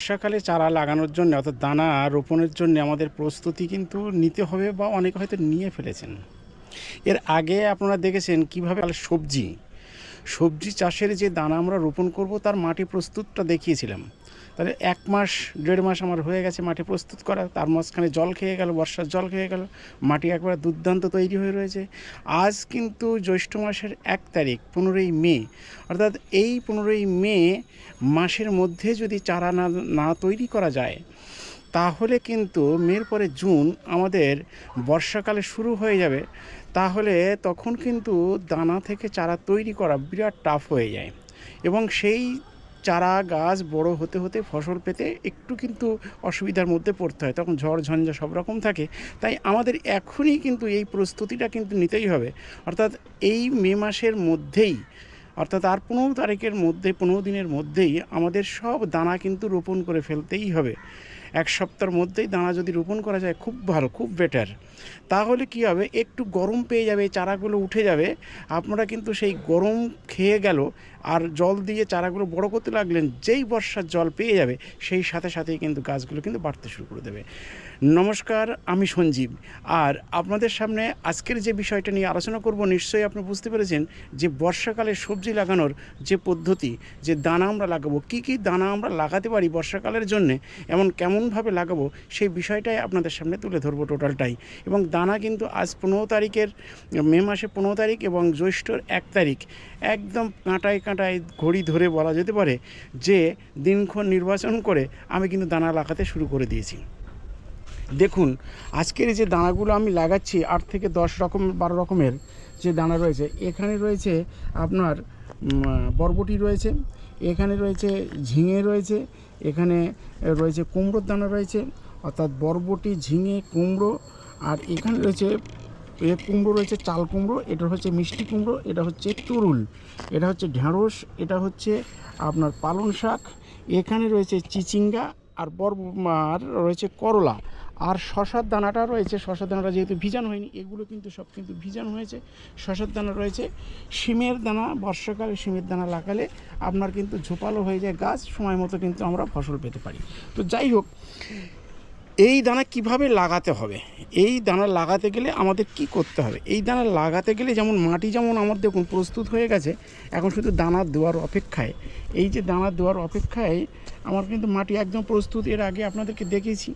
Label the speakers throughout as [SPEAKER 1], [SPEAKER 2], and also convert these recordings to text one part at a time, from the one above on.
[SPEAKER 1] বর্ষাকালে চারা লাগানোর জন্য অর্থাৎ দানা রোপণের জন্য আমাদের প্রস্তুতি কিন্তু নিতে হবে বা অনেকে হয়তো নিয়ে ফেলেছেন। এর আগে আপনারা দেখেছেন কীভাবে সবজি সবজি চাষের যে দানা আমরা রোপণ করব তার মাটি প্রস্তুতটা দেখিয়েছিলাম। তাহলে এক মাস, দেড় মাস আমার হয়ে গেছে মাটি প্রস্তুত করা। তার মাঝখানে জল খেয়ে গেল, বর্ষার জল খেয়ে গেল। মাটি একবার দুর্দান্ত তৈরি হয়ে রয়েছে। আজ কিন্তু জ্যৈষ্ঠ মাসের এক তারিখ, পনেরোই মে। অর্থাৎ এই পনেরোই মে মাসের মধ্যে যদি চারা না না তৈরি করা যায়, তাহলে কিন্তু মের পরে জুন আমাদের বর্ষাকালে শুরু হয়ে যাবে। তাহলে তখন কিন্তু দানা থেকে চারা তৈরি করা বিরাট টাফ হয়ে যায়। এবং সেই চারা গাছ বড় হতে হতে ফসল পেতে একটু কিন্তু অসুবিধার মধ্যে পড়তে হয়। তখন ঝড়, ঝঞ্ঝা সব রকম থাকে। তাই আমাদের এখনই কিন্তু এই প্রস্তুতিটা কিন্তু নিতেই হবে। অর্থাৎ এই মে মাসের মধ্যেই, অর্থাৎ আর পনেরো তারিখের মধ্যে, পনেরো দিনের মধ্যেই আমাদের সব দানা কিন্তু রোপণ করে ফেলতেই হবে। এক সপ্তাহের মধ্যেই দানা যদি রোপণ করা যায়, খুব ভালো, খুব বেটার তাহলে কি হবে? একটু গরম পেয়ে যাবে, চারাগুলো উঠে যাবে। আপনারা কিন্তু সেই গরম খেয়ে গেল আর জল দিয়ে চারাগুলো বড় করতে লাগলেন, যেই বর্ষার জল পেয়ে যাবে, সেই সাথে সাথেই কিন্তু গাছগুলো কিন্তু বাড়তে শুরু করে দেবে। নমস্কার, আমি সঞ্জীব। আর আপনাদের সামনে আজকের যে বিষয়টা নিয়ে আলোচনা করব, নিশ্চয়ই আপনি বুঝতে পেরেছেন যে বর্ষাকালে সবজি লাগানোর যে পদ্ধতি, যে দানা আমরা লাগাবো, কী কী দানা আমরা লাগাতে পারি বর্ষাকালের জন্যে, এমন কেমনভাবে লাগাবো, সেই বিষয়টাই আপনাদের সামনে তুলে ধরবো টোটালটাই। এবং দানা কিন্তু আজ পনেরো তারিখের, মে মাসে পনেরো তারিখ এবং জ্যৈষ্ঠর এক তারিখ। একদম কাঁটায় কাঁটায় ঘড়ি ধরে বলা যেতে পারে যে দিনক্ষণ নির্বাচন করে আমি কিন্তু দানা লাগাতে শুরু করে দিয়েছি। দেখুন, আজকের যে দানাগুলো আমি লাগাচ্ছি, আট থেকে দশ রকম, বারো রকমের যে দানা রয়েছে, এখানে রয়েছে আপনার বরবটি রয়েছে, এখানে রয়েছে ঝিঙে রয়েছে, এখানে রয়েছে কুমড়োর দানা রয়েছে, অর্থাৎ বরবটি, ঝিঙে, কুমড়ো, আর এখানে রয়েছে, এ কুমড়ো রয়েছে চাল কুমড়ো, এটা হচ্ছে মিষ্টি কুমড়ো, এটা হচ্ছে তরুল, এটা হচ্ছে ঢ্যাঁড়স, এটা হচ্ছে আপনার পালং শাক, এখানে রয়েছে চিচিঙ্গা, আর বর, আর রয়েছে করলা। আর শশার দানাটা রয়েছে, শশার দানাটা যেহেতু ভিজান হয়নি, এগুলো কিন্তু সব কিন্তু ভিজানো হয়েছে। শশার দানা রয়েছে, শিমের দানা, বর্ষাকালে শিমের দানা লাগালে আপনার কিন্তু ঝোপালো হয়ে যায় গাছ, সময় মতো কিন্তু আমরা ফসল পেতে পারি। তো যাই হোক, এই দানা কীভাবে লাগাতে হবে? এই দানা লাগাতে গেলে আমাদের কি করতে হবে? এই দানা লাগাতে গেলে যেমন মাটি যেমন আমার দেখুন প্রস্তুত হয়ে গেছে, এখন শুধু দানা দেওয়ার অপেক্ষায়। এই যে দানা দেওয়ার অপেক্ষায় আমার কিন্তু মাটি একদম প্রস্তুত, এর আগে আপনাদেরকে দেখিয়েছি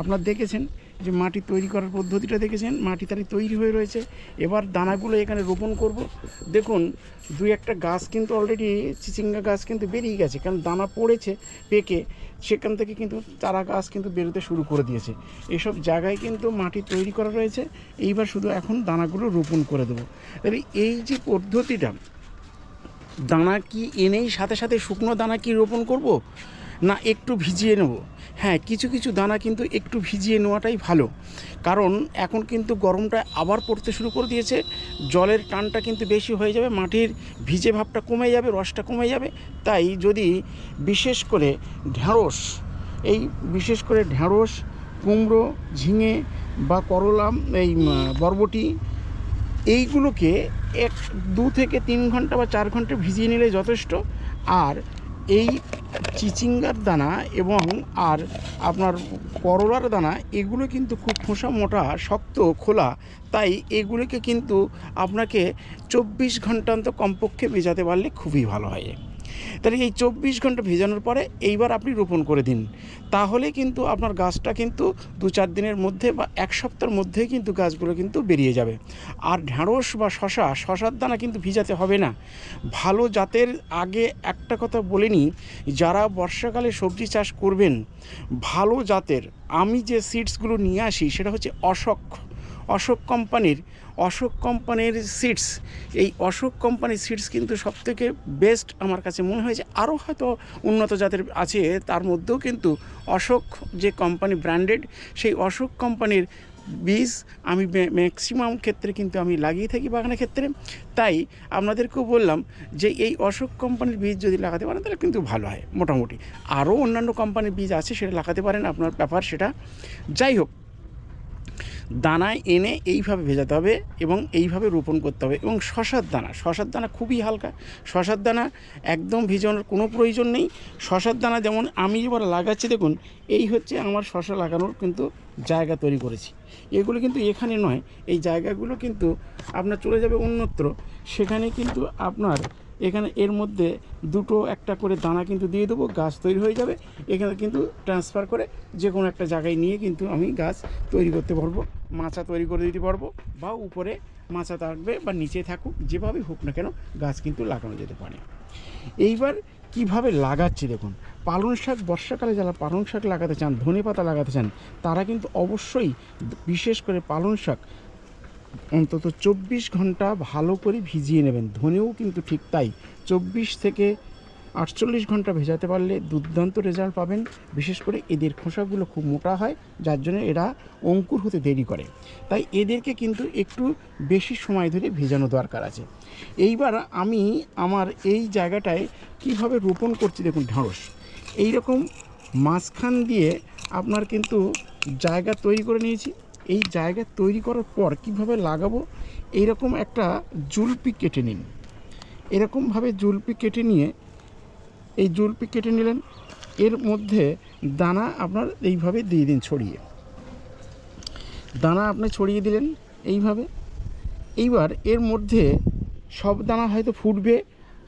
[SPEAKER 1] আপনারা দেখেছেন যে মাটি তৈরি করার পদ্ধতিটা দেখেছেন? মাটি তারি তৈরি হয়ে রয়েছে। এবার দানাগুলো এখানে রোপণ করব। দেখুন, দুই একটা গাছ কিন্তু অলরেডি চিচিঙ্গা গাছ কিন্তু বেরিয়ে গেছে, কারণ দানা পড়েছে পেকে। সেখান থেকে কিন্তু চারা গাছ কিন্তু বেরোতে শুরু করে দিয়েছে। এসব জায়গায় কিন্তু মাটি তৈরি করা রয়েছে। এইবার শুধু এখন দানাগুলো রোপণ করে দেবো। তাহলে এই যে পদ্ধতিটা, দানা কি এনেই সাথে সাথে শুকনো দানা কি রোপণ করব? না একটু ভিজিয়ে নেব। হ্যাঁ কিছু কিছু দানা কিন্তু একটু ভিজিয়ে নেওয়াটাই ভালো। কারণ এখন কিন্তু গরমটা আবার পড়তে শুরু করে দিয়েছে। জলের টানটা কিন্তু বেশি হয়ে যাবে, মাটির ভিজে ভাবটা কমে যাবে, রসটা কমে যাবে। তাই যদি বিশেষ করে ঢ্যাঁড়স এই বিশেষ করে ঢ্যাঁড়স কুমড়ো, ঝিঙে বা করলা, এই বরবটি, এইগুলোকে এক, দু থেকে তিন ঘণ্টা বা চার ঘণ্টা ভিজিয়ে নিলে যথেষ্ট। আর এই চিচিঙ্গার দানা এবং আর আপনার করলার দানা, এগুলো কিন্তু খুব খোসা মোটা, শক্ত, খোলা। তাই এগুলোকে কিন্তু আপনাকে চব্বিশ ঘণ্টা অন্তর কমপক্ষে ভেজাতে পারলে খুবই ভালো হয়। তাহলে এই চব্বিশ ঘণ্টা ভেজানোর পরে এইবার আপনি রোপণ করে দিন। তাহলে কিন্তু আপনার গাছটা কিন্তু দু চার দিনের মধ্যে বা এক সপ্তাহের মধ্যেই কিন্তু গাছগুলো কিন্তু বেরিয়ে যাবে। আর ঢ্যাঁড়স বা শশা শশার দানা কিন্তু ভিজাতে হবে না। ভালো জাতের আগে একটা কথা বলে নিই, যারা বর্ষাকালে সবজি চাষ করবেন, ভালো জাতের, আমি যে সিডসগুলো নিয়ে আসি সেটা হচ্ছে অশোক অশোক কোম্পানির অশোক কোম্পানির সিডস এই অশোক কোম্পানির সিডস কিন্তু সবথেকে বেস্ট আমার কাছে মনে হয়েছে আরও হয়তো উন্নত জাতের আছে। তার মধ্যেও কিন্তু অশোক যে কোম্পানি ব্র্যান্ডেড সেই অশোক কোম্পানির বীজ আমি ম্যাক্সিমাম ক্ষেত্রে কিন্তু আমি লাগিয়ে থাকি বাগানের ক্ষেত্রে। তাই আপনাদেরকেও বললাম যে এই অশোক কোম্পানির বীজ যদি লাগাতে পারেন তাহলে কিন্তু ভালো হয়, মোটামুটি। আরও অন্যান্য কোম্পানির বীজ আছে সেটা লাগাতে পারেন, আপনার ব্যাপার সেটা। যাই হোক দানায় এনে এইভাবে ভেজাতে হবে এবং এইভাবে রোপণ করতে হবে এবং শশার দানা শশার দানা খুবই হালকা। শশার দানা একদম ভিজানোর কোনো প্রয়োজন নেই। শশার দানা যেমন আমি এবার লাগাচ্ছি, দেখুন, এই হচ্ছে আমার শশা লাগানোর কিন্তু জায়গা তৈরি করেছি। এগুলো কিন্তু এখানে নয়, এই জায়গাগুলো কিন্তু আপনার চলে যাবে অন্যত্র। সেখানে কিন্তু আপনার এখানে এর মধ্যে দুটো একটা করে দানা কিন্তু দিয়ে দেবো, গাছ তৈরি হয়ে যাবে। এখানে কিন্তু ট্রান্সফার করে যে কোনো একটা জায়গায় নিয়ে কিন্তু আমি গাছ তৈরি করতে পারব, মাচা তৈরি করে দিতে পারব বা উপরে মাচা থাকবে বা নিচে থাকুক যেভাবেই হোক না কেন গাছ কিন্তু লাগানো যেতে পারে। এইবার কীভাবে লাগাচ্ছি দেখুন, পালং শাক, বর্ষাকালে যারা পালং শাক লাগাতে চান ধনে পাতা লাগাতে চান, তারা কিন্তু অবশ্যই বিশেষ করে পালং শাক অন্তত চব্বিশ ঘণ্টা ভালো করে ভিজিয়ে নেবেন। ধনেও কিন্তু ঠিক তাই। চব্বিশ থেকে আটচল্লিশ ঘণ্টা ভেজাতে পারলে দুর্দান্ত রেজাল্ট পাবেন। বিশেষ করে এদের খোসাগুলো খুব মোটা হয়, যার জন্য এরা অঙ্কুর হতে দেরি করে। তাই এদেরকে কিন্তু একটু বেশি সময় ধরে ভেজানো দরকার আছে। এইবার আমি আমার এই জায়গাটায় কীভাবে রোপণ করছি দেখুন ঢ্যাঁড়স এই রকম মাঝখান দিয়ে আপনার কিন্তু জায়গা তৈরি করে নিয়েছি। এই জায়গা তৈরি করার পর কীভাবে লাগাবো, এইরকম একটা জুলপি কেটে নিন। এরকমভাবে জুলপি কেটে নিয়ে, এই জুলপি কেটে নিলেন। এর মধ্যে দানা আপনার এইভাবে দিয়ে দিন ছড়িয়ে। দানা আপনি ছড়িয়ে দিলেন এইভাবে। এইবার এর মধ্যে সব দানা হয়তো ফুটবে,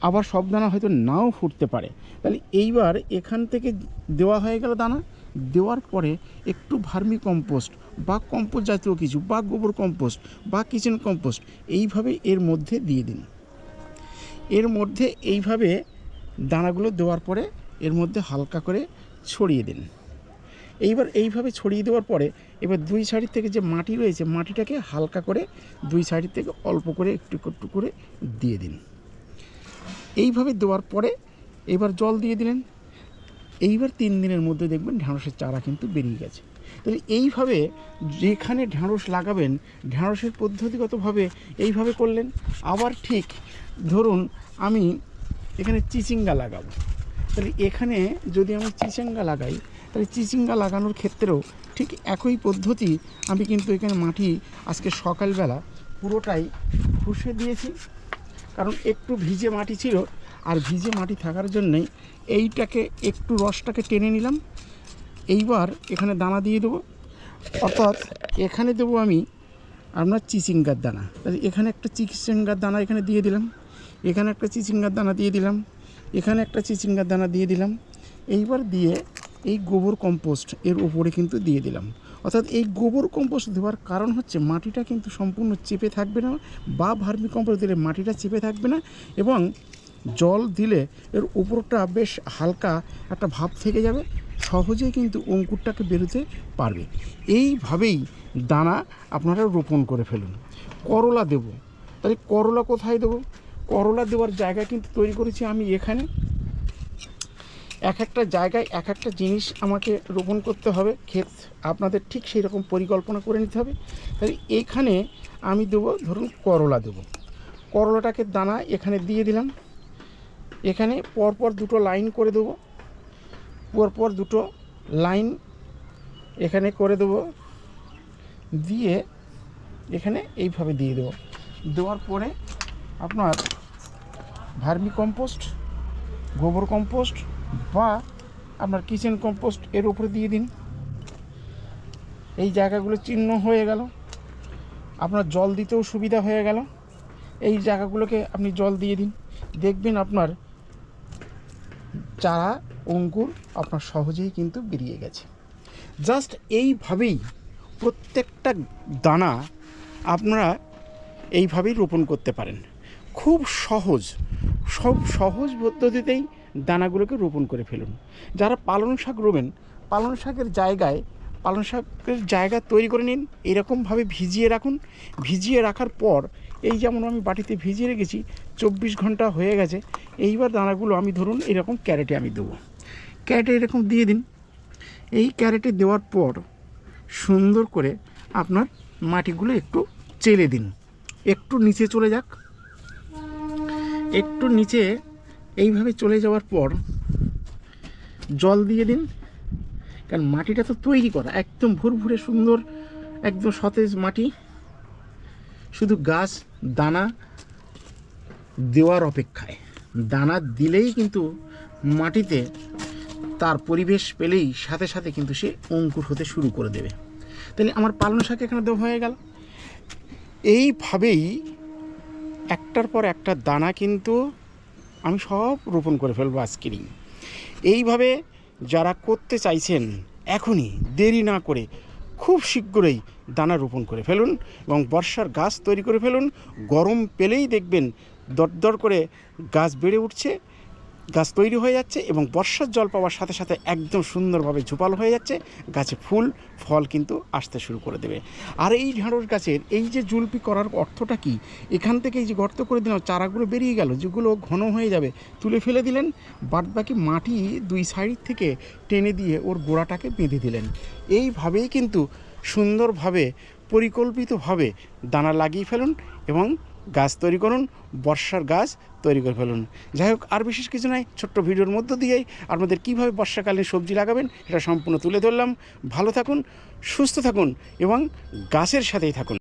[SPEAKER 1] আবার সব দানা হয়তো নাও ফুটতে পারে। তাহলে এইবার এখান থেকে দেওয়া হয়ে গেল দানা। দেওয়ার পরে একটু ভার্মি কম্পোস্ট বা কম্পোস্ট জাতীয় কিছু বা গোবর কম্পোস্ট বা কিচেন কম্পোস্ট এইভাবে এর মধ্যে দিয়ে দিন। এর মধ্যে এইভাবে দানাগুলো দেওয়ার পরে এর মধ্যে হালকা করে ছড়িয়ে দিন। এইবার এইভাবে ছড়িয়ে দেওয়ার পরে এবার দুই সাইড থেকে যে মাটি রয়েছে, মাটিটাকে হালকা করে দুই সাইড থেকে অল্প করে একটু একটু করে দিয়ে দিন। এইভাবে দেওয়ার পরে এবার জল দিয়ে দিলেন। এইবার তিন দিনের মধ্যে দেখবেন ঢ্যাঁড়সের চারা কিন্তু বেরিয়ে গেছে। তাহলে এইভাবে যেখানে ঢ্যাঁড়স লাগাবেন, ঢ্যাঁড়সের পদ্ধতিগতভাবে এইভাবে করলেন। আবার ঠিক ধরুন আমি এখানে চিচিঙ্গা লাগাবো। তাহলে এখানে যদি আমি চিচিঙ্গা লাগাই, তাহলে চিচিঙ্গা লাগানোর ক্ষেত্রেও ঠিক একই পদ্ধতি আমি কিন্তু এখানে মাটি আজকে সকালবেলা পুরোটাই ফুসে দিয়েছি। কারণ একটু ভিজে মাটি ছিল আর ভিজে মাটি থাকার জন্যই এইটাকে একটু রসটাকে টেনে নিলাম। এইবার এখানে দানা দিয়ে দেবো। অর্থাৎ এখানে দেবো আমি আপনার চিচিঙ্গার দানা। এখানে একটা চিচিঙ্গার দানা এখানে দিয়ে দিলাম। এখানে একটা চিচিঙ্গার দানা দিয়ে দিলাম। এখানে একটা চিচিঙ্গার দানা দিয়ে দিলাম। এইবার দিয়ে এই গোবর কম্পোস্ট এর উপরে কিন্তু দিয়ে দিলাম। অর্থাৎ এই গোবর কম্পোস্ট দেওয়ার কারণ হচ্ছে মাটিটা কিন্তু সম্পূর্ণ চেপে থাকবে না বা ভার্মি কম্পোস্ট দিলে মাটিটা চেপে থাকবে না এবং জল দিলে এর উপরটা বেশ হালকা একটা ভাব থেকে যাবে সহজেই কিন্তু অঙ্কুরটাকে বেরোতে পারবে। এইভাবেই দানা আপনারা রোপণ করে ফেলুন। করলা দেব। তাহলে করলা কোথায় দেবো? করলা দেওয়ার জায়গা কিন্তু তৈরি করেছি আমি এখানে। এক একটা জায়গায় এক একটা জিনিস আমাকে রোপণ করতে হবে। ক্ষেত আপনাদের ঠিক সেই রকম পরিকল্পনা করে নিতে হবে। তাহলে এইখানে আমি দেবো, ধরুন করলা দেবো। করলাটাকে দানা এখানে দিয়ে দিলাম। এখানে পরপর দুটো লাইন করে দেবো। পরপর দুটো লাইন এখানে করে দেবো। দিয়ে এখানে এইভাবে দিয়ে দেবো। দেওয়ার পরে আপনার ভার্মি কম্পোস্ট, গোবর কম্পোস্ট বা আপনার কিচেন কম্পোস্ট এর উপরে দিয়ে দিন। এই জায়গাগুলো চিহ্ন হয়ে গেল। আপনার জল দিতেও সুবিধা হয়ে গেল। এই জায়গাগুলোকে আপনি জল দিয়ে দিন। দেখবেন আপনার চারা, অঙ্কুর আপনার সহজেই কিন্তু বেরিয়ে গেছে। জাস্ট এইভাবেই প্রত্যেকটা দানা আপনারা এইভাবেই রোপণ করতে পারেন। খুব সহজ, সব সহজ পদ্ধতিতেই দানাগুলোকে রোপণ করে ফেলুন। যারা পালং শাক রোবেন পালং শাকের জায়গায়, পালং শাকের জায়গা তৈরি করে নিন, এরকমভাবে ভিজিয়ে রাখুন। ভিজিয়ে রাখার পর এই যেমন আমি বাটিতে ভিজিয়ে রেখেছি, চব্বিশ ঘণ্টা হয়ে গেছে। এইবার দানাগুলো আমি ধরুন এরকম ক্যারেটে আমি দেবো। ক্যারেটে এরকম দিয়ে দিন। এই ক্যারেটে দেওয়ার পর সুন্দর করে আপনার মাটিগুলো একটু চেলে দিন। একটু নিচে চলে যাক। একটু নিচে এইভাবে চলে যাওয়ার পর জল দিয়ে দিন। কারণ মাটিটা তো তৈরি করা, একদম ভুরভুরে সুন্দর,
[SPEAKER 2] একদম সতেজ মাটি। শুধু গাছ, দানা দেওয়ার অপেক্ষায়। দানা দিলেই কিন্তু মাটিতে তার পরিবেশ পেলেই সাথে সাথে কিন্তু সে অঙ্কুর হতে শুরু করে দেবে। তাহলে আমার পালন শাক এখানে দেওয়া হয়ে গেল।
[SPEAKER 1] এইভাবেই একটার পর একটা দানা কিন্তু আমি সব রোপণ করে ফেলব আজকেরই। এইভাবে যারা করতে চাইছেন, এখনই দেরি না করে খুব শীঘ্রই দানা রোপণ করে ফেলুন এবং বর্ষার গাছ তৈরি করে ফেলুন। গরম পেলেই দেখবেন দরদর করে গাছ বেড়ে উঠছে। গাছ তৈরি হয়ে যাচ্ছে এবং বর্ষার জল পাওয়ার সাথে সাথে একদম সুন্দরভাবে ঝোপালো হয়ে যাচ্ছে। গাছে ফুল, ফল কিন্তু আসতে শুরু করে দেবে। আর এই ঢেঁড়স গাছের এই যে জুলপি করার অর্থটা কি? এখান থেকে এই যে গর্ত করে দিলাম, চারাগুলো বেরিয়ে গেল, যেগুলো ঘন হয়ে যাবে, তুলে ফেলে দিলেন। বাদ বাকি মাটি দুই সাইড থেকে টেনে দিয়ে ওর গোড়াটাকে বেঁধে দিলেন। এইভাবেই কিন্তু সুন্দরভাবে, পরিকল্পিতভাবে দানা লাগিয়ে ফেলুন এবং গাছ তৈরি করুন, বর্ষার গাছ তৈরি করে ফেলুন। যাই হোক, আর বিশেষ কিছু নাই, ছোট্ট ভিডিওর মধ্য দিয়েই আপনাদের কীভাবে বর্ষাকালীন সবজি লাগাবেন এটা সম্পূর্ণ তুলে ধরলাম। ভালো থাকুন, সুস্থ থাকুন এবং গাছের সাথেই থাকুন।